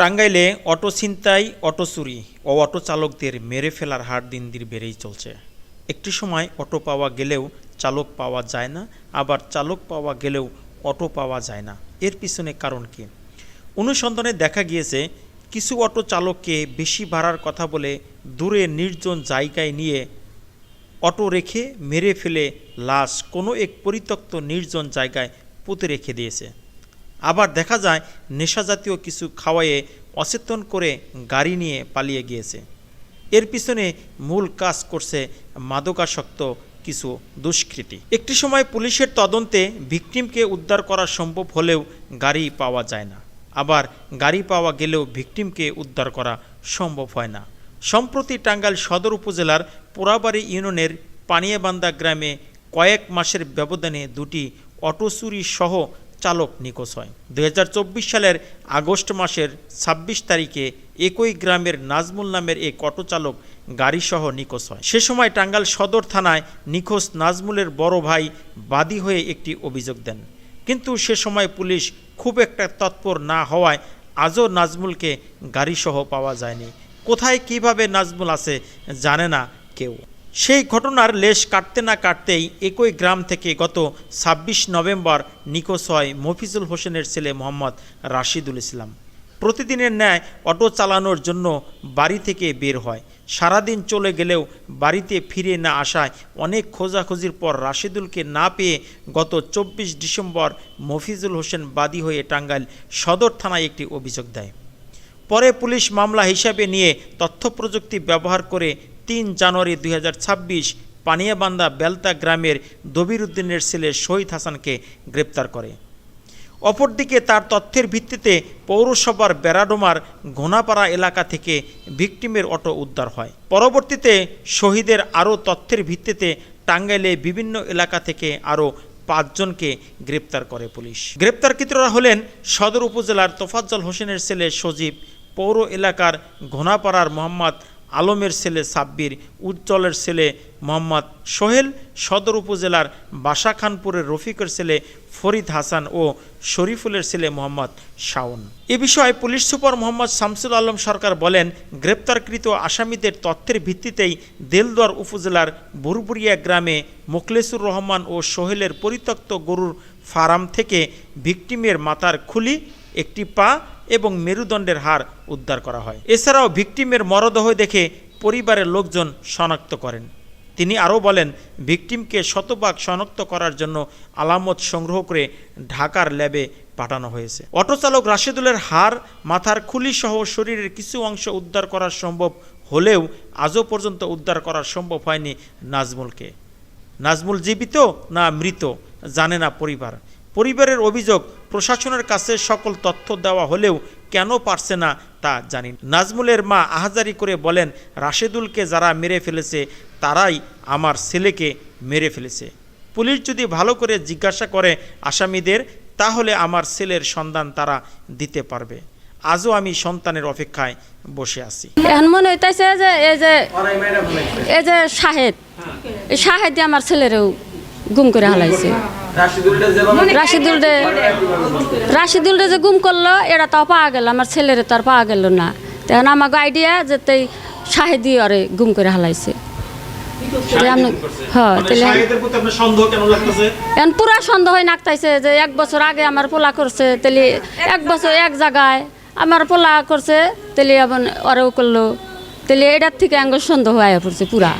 টাঙ্গাইলে অটো ছিনতাই, অটো চুরি ও অটো চালকদের মেরে ফেলার হার দিন দিন বেড়েই চলছে। একটি সময় অটো পাওয়া গেলেও চালক পাওয়া যায় না, আবার চালক পাওয়া গেলেও অটো পাওয়া যায় না। এর পিছনে কারণ কি? অনুসন্ধানে দেখা গিয়েছে, কিছু অটো চালককে বেশি ভাড়ার কথা বলে দূরে নির্জন জায়গায় নিয়ে অটো রেখে মেরে ফেলে লাশ কোনো এক পরিত্যক্ত নির্জন জায়গায় পুঁতে রেখে দিয়েছে। আবার দেখা যায় নেশাজাতীয় কিছু খাওয়ায়ে অচেতন করে গাড়ি নিয়ে পালিয়ে গিয়েছে। এর পিছনে মূল কাজ করছে মাদকাসক্ত কিছু দুষ্কৃতী। একটি সময় পুলিশের তদন্তে ভিকটিমকে উদ্ধার করা সম্ভব হলেও গাড়ি পাওয়া যায় না। আবার গাড়ি পাওয়া গেলেও ভিকটিমকে উদ্ধার করা সম্ভব হয় না। সম্প্রতি টাঙ্গাইল সদর উপজেলার পোড়াবাড়ি ইউনিয়নের পানিয়াবান্দা গ্রামে কয়েক মাসের ব্যবধানে দুটি অটো চুরি সহ চালক নিখোঁজ হয়। দু হাজার চব্বিশ সালের আগস্ট মাসের ২৬ তারিখে একই গ্রামের নাজমুল নামের এক অটো চালক গাড়িসহ নিখোঁজ হয়। সে সময় টাঙ্গাল সদর থানায় নিখোঁজ নাজমুলের বড় ভাই বাদী হয়ে একটি অভিযোগ দেন। কিন্তু সে সময় পুলিশ খুব একটা তৎপর না হওয়ায় আজও নাজমুলকে গাড়িসহ পাওয়া যায়নি। কোথায় কীভাবে নাজমুল আছে জানে না কেউ। সেই ঘটনার লেশ কাটতে না কাটতেই একই গ্রাম থেকে গত ছাব্বিশ নভেম্বর নিখোঁজ হয় মফিজুল হোসেনের ছেলে মোহাম্মদ রাশিদুল ইসলাম। প্রতিদিনের ন্যায় অটো চালানোর জন্য বাড়ি থেকে বের হয়। সারাদিন চলে গেলেও বাড়িতে ফিরে না আসায় অনেক খোঁজাখুঁজির পর রাশিদুলকে না পেয়ে গত চব্বিশ ডিসেম্বর মফিজুল হোসেন বাদী হয়ে টাঙ্গাইল সদর থানায় একটি অভিযোগ দেয়। পরে পুলিশ মামলা হিসাবে নিয়ে তথ্য প্রযুক্তি ব্যবহার করে তিন জানুয়ারি দুই হাজার ছাব্বিশ পানিয়াবান্দা বেলতা গ্রামের দবির উদ্দিনের ছেলে শহীদ হাসানকে গ্রেপ্তার করে। অপরদিকে তার তথ্যের ভিত্তিতে পৌরসভার বেড়াডোমার ঘোনাপাড়া এলাকা থেকে ভিকটিমের অটো উদ্ধার হয়। পরবর্তীতে শহীদের আরও তথ্যের ভিত্তিতে টাঙ্গাইলে বিভিন্ন এলাকা থেকে আরও পাঁচজনকে গ্রেপ্তার করে পুলিশ। গ্রেপ্তারকৃতরা হলেন সদর উপজেলার তোফাজ্জল হোসেনের ছেলে সজীব, পৌর এলাকার ঘোনাপাড়ার মোহাম্মদ আলমের ছেলে সাব্বির, উজ্জ্বলের ছেলে মোহাম্মদ সোহেল, সদর উপজেলার বাসাখানপুরের রফিকের ছেলে ফরিদ হাসান ও শরীফুলের ছেলে মোহাম্মদ শাওন। এ বিষয়ে পুলিশ সুপার মোহাম্মদ শামসুল আলম সরকার বলেন, গ্রেপ্তারকৃত আসামিদের তথ্যের ভিত্তিতেই দেলদুয়ার উপজেলার বুরবুরিয়া গ্রামে মোখলেসুর রহমান ও সোহেলের পরিত্যক্ত গরুর ফার্ম থেকে ভিকটিমের মাথার খুলি, একটি পা এবং মেরুদণ্ডের হার উদ্ধার করা হয়। এছাড়াও ভিকটিমের মরদেহ দেখে পরিবারের লোকজন শনাক্ত করেন। তিনি আরও বলেন, ভিকটিমকে শতভাগ শনাক্ত করার জন্য আলামত সংগ্রহ করে ঢাকার ল্যাবে পাঠানো হয়েছে। অটোচালক রাশেদুলের হার মাথার খুলি সহ শরীরের কিছু অংশ উদ্ধার করা সম্ভব হলেও আজও পর্যন্ত উদ্ধার করা সম্ভব হয়নি নাজমুলকে। নাজমুল জীবিত না মৃত জানে না পরিবার। পরিবারের অভিযোগ প্রশাসনের কাছে সকল তথ্য দেওয়া হলেও কেন পারছে না তা জানি নাজমুলের মা আহাজারি করে বলেন রাশেদুলকে যারা মেরে ফেলেছে তারাই আমার ছেলেকে মেরে ফেলেছে। পুলিশ যদি ভালো করে জিজ্ঞাসা করে আসামিদের তাহলে আমার ছেলের সন্ধান তারা দিতে পারবে। আজও আমি সন্তানের অপেক্ষায় বসে আছি। এখন মনে হইতেছে যে এই যে এই যে শাহেদ এই শাহেদ আমার ছেলেরেও গুম করে হালাইছে। রাশিদুল রে রাশিদুল রে যে গুম করল এটা তাও পাওয়া গেল আমার ছেলেরে আর পাওয়া গেল না। তখন আমাকে আইডিয়া যে তাই শাহেদি ওরে গুম করে হালাইছে। হ্যাঁ তাহলে সন্দেহ কেন লাগতেছে? এখন পুরা সন্দেহ হয়ে নাকতাইছে যে এক বছর আগে আমার পোলা করছে এক বছর এক জায়গায় আমার পোলা করছে তাহলে আবার ওরেও করল। তাহলে এটার থেকে আঙ্গ সন্দেহ আয়া পড়ছে পুরা।